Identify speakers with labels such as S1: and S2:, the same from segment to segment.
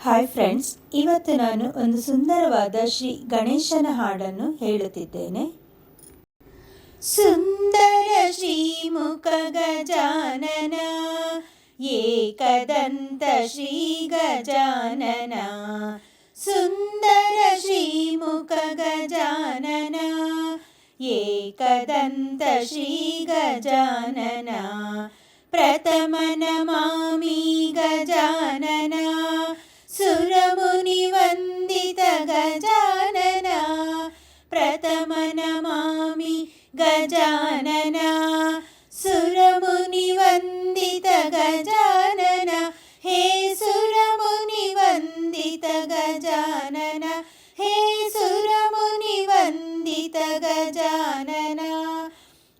S1: Hi friends ಇವತ್ತು ನಾನು ಒಂದು ಸುಂದರವಾದ ಶ್ರೀ ಗಣೇಶನ ಹಾಡನ್ನು ಹೇಳುತ್ತಿದ್ದೇನೆ. ಸುಂದರ ಶ್ರೀಮುಖ ಗಜಾನನ, ಏಕದಂತ ಶ್ರೀ ಗಜಾನನ. ಸುಂದರ ಶ್ರೀಮುಖ ಗಜಾನನ, ಏಕದಂತ ಶ್ರೀ ಗಜಾನನ. ಪ್ರಥಮನ ಮಾಮಿ ಗಜಾನನ గజానన సురముని వందిత గజానన హే సురముని వందిత గజానన హే సురముని వందిత గజానన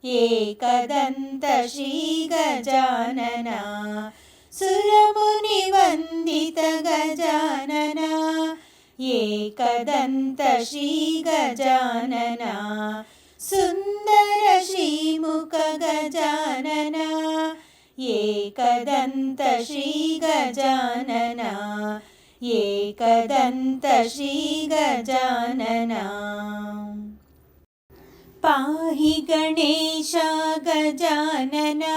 S1: ఏకదంత శ్రీ గజానన సురముని వందిత గజానన ఏకదంత శ్రీ గజానన सुन्दरश्रीमुखगजानना ये कदन्तश्रीगजानना एकदन्तश्रीगजानना पाहि गणेश गजानना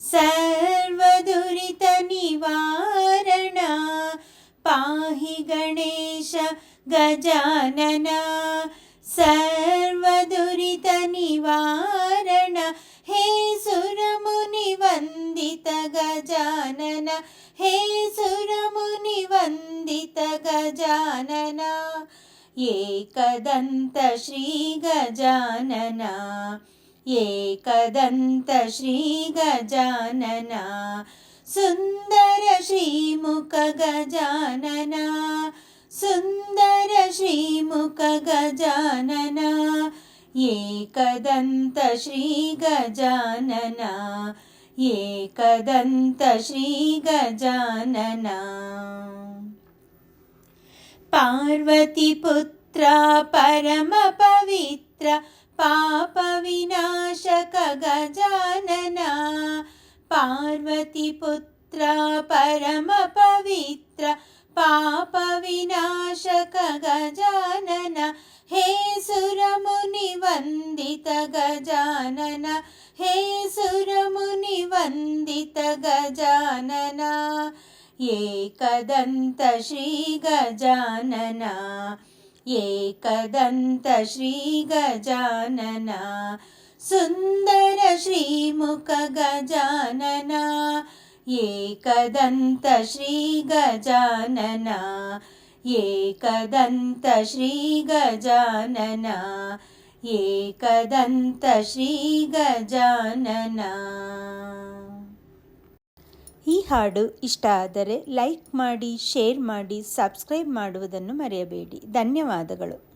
S1: सर्वदुरितनिवारण। पाहि गणेश गजानना సర్వదురిత నివారణ హే సురముని వందిత గజానన హే సురముని వందిత గజానన ఏకదంత శ్రీ గజానన ఏకదంత శ్రీ గజానన సుందర శ్రీముఖ గజానన సుందర శ్రీముఖ గజానన ఏకదంత శ్రీ గజానన ఏకదంత శ్రీ గజానన पार्वतीपुत्र परमपवित्र पापविनाशक गजानना पार्वतीपुत्र परमपवित्र पाप गजानन हे सुरमुनि वन्दित गजानन हे सुरमुनि वन्दित गजानना ये कदन्तश्री गजानना ये कदन्तश्री गजानना सुन्दरश्रीमुख गजानना ये कदन्तश्री गजानना ಏಕದಂತ ಶ್ರೀ ಗಜಾನನ, ಏಕದಂತ ಶ್ರೀ ಗಜಾನನ. ಈ ಹಾಡು ಇಷ್ಟ ಆದರೆ ಲೈಕ್ ಮಾಡಿ, ಶೇರ್ ಮಾಡಿ, ಸಬ್ಸ್ಕ್ರೈಬ್ ಮಾಡುವುದನ್ನು ಮರೆಯಬೇಡಿ. ಧನ್ಯವಾದಗಳು.